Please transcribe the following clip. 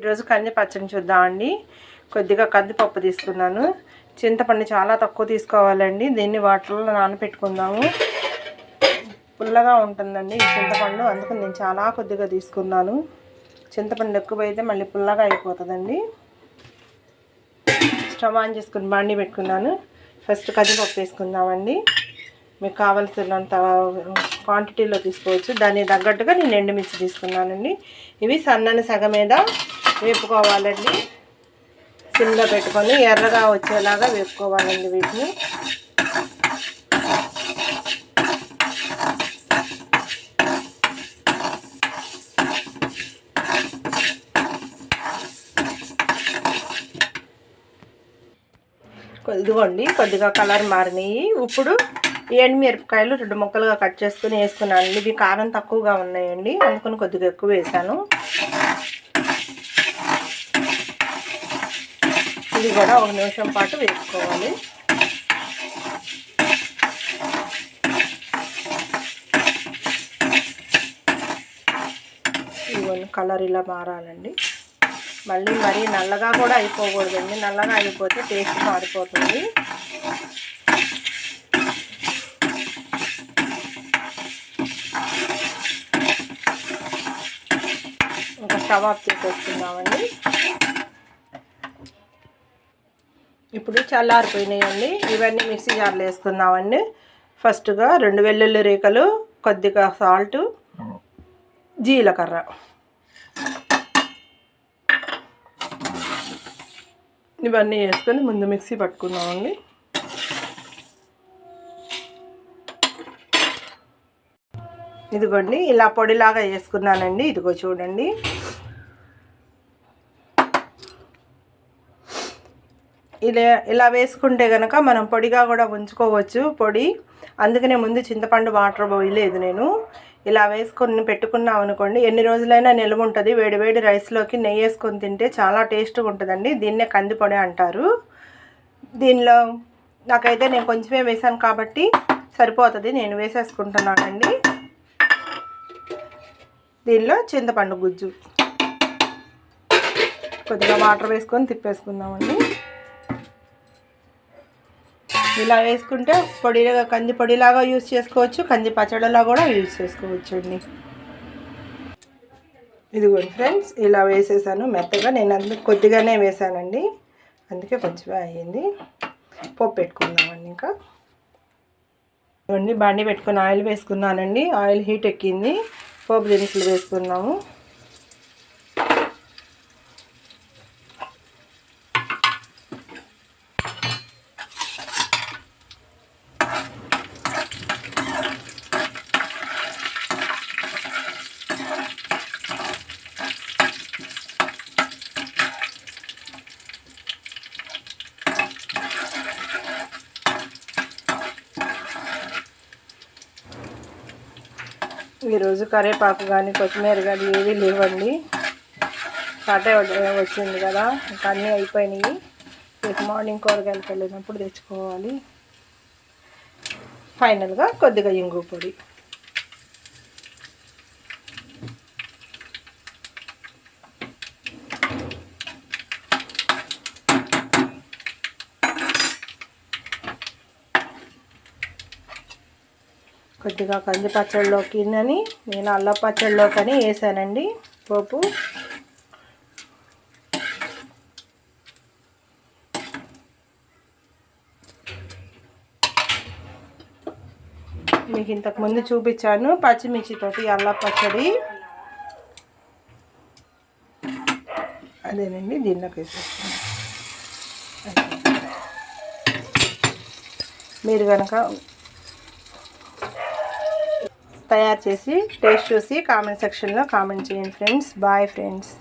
ఈరోజు కంది పచ్చడి చూద్దామండి. కొద్దిగా కందిపప్పు తీసుకున్నాను. చింతపండు చాలా తక్కువ తీసుకోవాలండి. దీన్ని వాటర్లో నానబెట్టుకుందాము పుల్లగా ఉంటుందండి ఈ చింతపండు. అందుకు నేను చాలా కొద్దిగా తీసుకున్నాను. చింతపండు ఎక్కువ అయితే మళ్ళీ పుల్లగా అయిపోతుందండి. స్టవ్ ఆన్ చేసుకుని బండి పెట్టుకున్నాను. ఫస్ట్ కందిపప్పు వేసుకుందామండి. మీకు కావలసినంత క్వాంటిటీలో తీసుకోవచ్చు. దానికి తగ్గట్టుగా నేను ఎండుమిర్చి తీసుకున్నానండి. ఇవి సన్నని సగ మీద వేపుకోవాలండి. సిమ్లో పెట్టుకొని ఎర్రగా వచ్చేలాగా వేపుకోవాలండి వీటిని. ఇదిగోండి కొద్దిగా కలర్ మారినాయి. ఇప్పుడు ఎండుమిరపకాయలు రెండు ముక్కలుగా కట్ చేసుకుని వేసుకున్నాను. ఇవి కారం తక్కువగా ఉన్నాయండి. అందుకని కొద్దిగా ఎక్కువ వేసాను కూడా ఒక నిమిషం పాటు వేసుకోవాలి. ఇవన్నీ కలర్ ఇలా మారాలండి. మళ్ళీ మరీ నల్లగా కూడా అయిపోకూడదండి. నల్లగా అయిపోతే టేస్ట్ మారిపోతుంది. ఇంకా స్టవ్ ఆఫ్ వస్తున్నామండి ఇప్పుడు చల్లారిపోయినాయండి. ఇవన్నీ మిక్సీ జార్లో వేసుకుందామండి ఫస్ట్గా రెండు వెల్లుల్లి రేఖలు కొద్దిగా సాల్ట్ జీలకర్ర. ఇవన్నీ వేసుకొని ముందు మిక్సీ పట్టుకుందామండి. ఇదిగోండి ఇలా పొడిలాగా వేసుకున్నానండి. ఇదిగో చూడండి. ఇలా ఇలా వేసుకుంటే కనుక మనం పొడిగా కూడా ఉంచుకోవచ్చు పొడి. అందుకనే ముందు చింతపండు వాటర్ పోయలేదు నేను. ఇలా వేసుకొని పెట్టుకున్నాం అనుకోండి ఎన్ని రోజులైనా నిల్వ ఉంటుంది. వేడి వేడి రైస్లోకి నెయ్యి వేసుకొని తింటే చాలా టేస్ట్గా ఉంటుందండి. దీన్నే కందిపొడి అంటారు. దీనిలో నాకైతే నేను కొంచెమే వేసాను కాబట్టి సరిపోతుంది. నేను వేసేసుకుంటున్నానండి. దీనిలో చింతపండు గుజ్జు. కొద్దిగా వాటర్ వేసుకొని తిప్పేసుకుందామండి. ఇలా వేసుకుంటే పొడిలాగా కంది పొడిలాగా యూస్ చేసుకోవచ్చు. కంది పచ్చడిలా కూడా యూజ్ చేసుకోవచ్చు అండి. ఇదిగోండి ఫ్రెండ్స్ ఇలా వేసేసాను మెత్తగా. నేను అందుకు కొద్దిగానే వేసానండి. అందుకే కొంచెమే అయ్యింది. పప్పు పెట్టుకుందామండి ఇంకా. ఇవ్వండి బండి పెట్టుకుని ఆయిల్ వేసుకున్నానండి. ఆయిల్ హీట్ ఎక్కింది. పోపు దినుసులు వేసుకున్నాము. ఈరోజు కరేపాకు కానీ కొత్తిమీర కానీ ఏవి లేవండి. కాటే వచ్చింది కదా ఇంకా అన్నీ అయిపోయినాయి. రేపు మార్నింగ్ కూరగాయలకు వెళ్ళినప్పుడు తెచ్చుకోవాలి. ఫైనల్గా కొద్దిగా ఇంగు పొడి. కొద్దిగా కంది పచ్చడిలోకి అని నేను అల్ల పచ్చడిలోకని వేసానండి పోపు. మీకు ఇంతకుముందు చూపించాను పచ్చిమిర్చితోటి అల్ల పచ్చడి. అదేనండి దీనిలోకి వేసేస్తాను. మీరు కనుక తయారు చేసి టేస్ట్ చూసి కామెంట్ సెక్షన్లో కామెంట్ చేయండి ఫ్రెండ్స్ బాయ్ ఫ్రెండ్స్